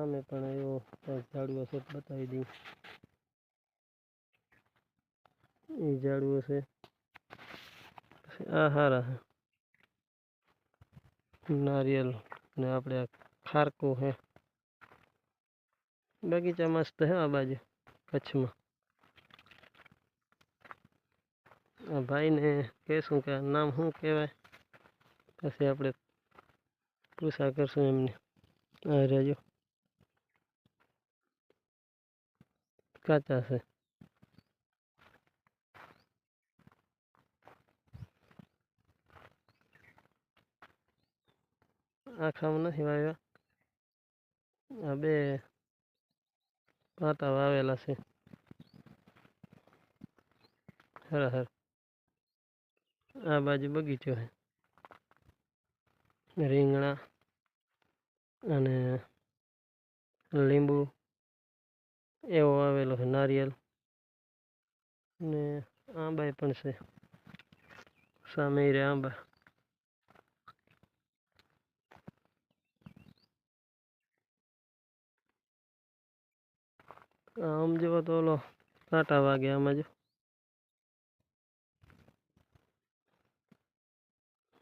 કાંઈક ઝાડવા છે તો બતાવી દઉં. એ ઝાડવો છે. પછી આ હારા છે. નારિયેલ ને આપણે આ ખારકું છે. બગીચા મસ્ત છે આ બાજુ, કચ્છમાં. આ ભાઈને કહેશું કે આ નામ શું કહેવાય? પછી આપણે પૂછા કરશું એમને. આ રહેજો. કાચા છે આખામાં નથી વાવ્યા. આ બે પાતા વાવેલા છે. હર હર. આ બાજુ બગીચો છે. રીંગણા અને લીંબુ. એવો આવેલો છે, નારિયેલ. ને આંબાય પણ છે. સામે રે આંબા. આમ જેવો તો ઓલો કાંટા વાગે આમાં જો.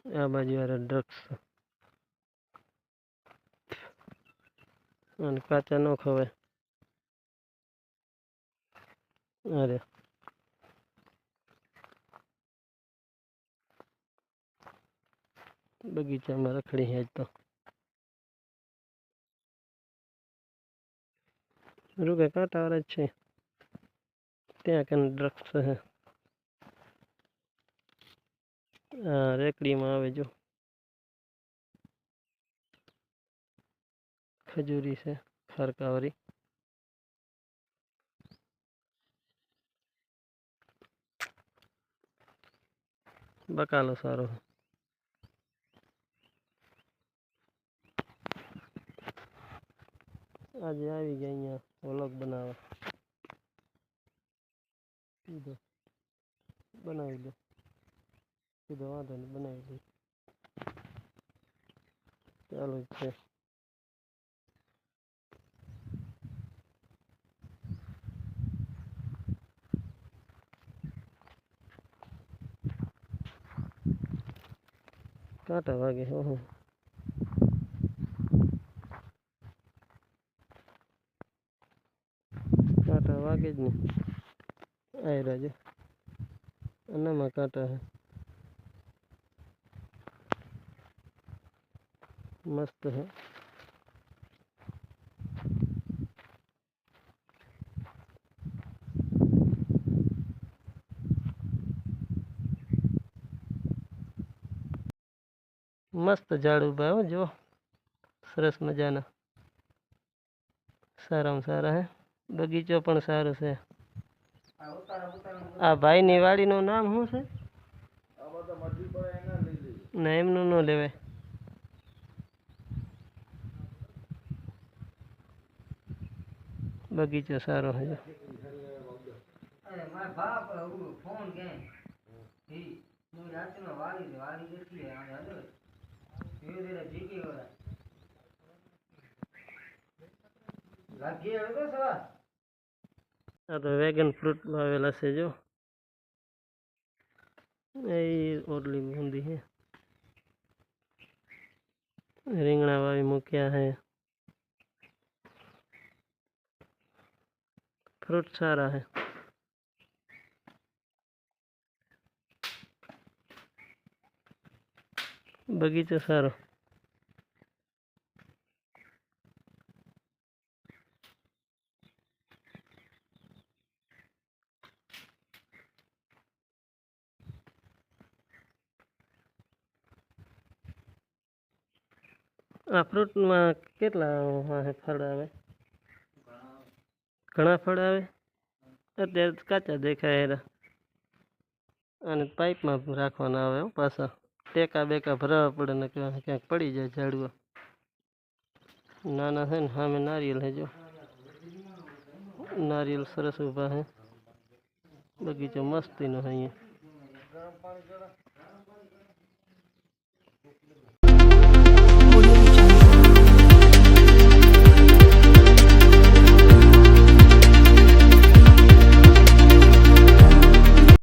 આ બાજુ યાર ડ્રગ્સ. અને કાચા ન ખવાય. અરે. બગીચામાં રખડી હેજ તો. રૂકે કાંટા વાળા જ છે. ત્યાં કને ડ્રગ્સ છે. રેકડીમાં આવે જો. ખજૂરી છે ખારકાવાળી બકાલો સારો. આજે આવી ગયા અહીંયા વ્લોગ બનાવવા. સીધો. બનાવી દો. સીધો વાંધો નહીં, બનાવી દઈ ચાલુ જ છે. કાંટા વાગે હો હો કાંટા વાગે જ ને આય રાજો આનામાં કાંટા હે મસ્ત હે મસ્ત ઝાડ ઊભા હો જો સરસ મજાના સારામાં સારા હે બગીચો પણ સારો છે આ ભાઈની વાડીનું નામ શું છે ના એમનું ન લેવાય બગીચો સારો છે જો. અરે મારા બાપ ઓલું ફોન કે ઈ હું રાતનો વાળી દે વાળી દેખી લે આ હાલો ધીરે ધીરે જીકી ગયો લાગી હવે તો સવા આ તો વેગન ફ્રૂટ વાવેલા છે જો એ ઓરલી બુંદી છે રીંગણા વાવી મૂક્યા છે ફ્રૂટ સારા છે બગીચો સારો આ ફ્રૂટમાં કેટલા ફળ આવે? ઘણા ફળ આવે? અત્યારે કાચા દેખાય એરા અને પાઇપમાં રાખવાના આવે પાછા. ટેકા બેકા ભરાવા પડે ને ક્યાંક પડી જાય ઝાડવા. નાના છે ને સામે નારિયેલ હે જો. નારિયેલ સરસ ઊભા છે. બગીચો મસ્તીનો છે અહીંયા.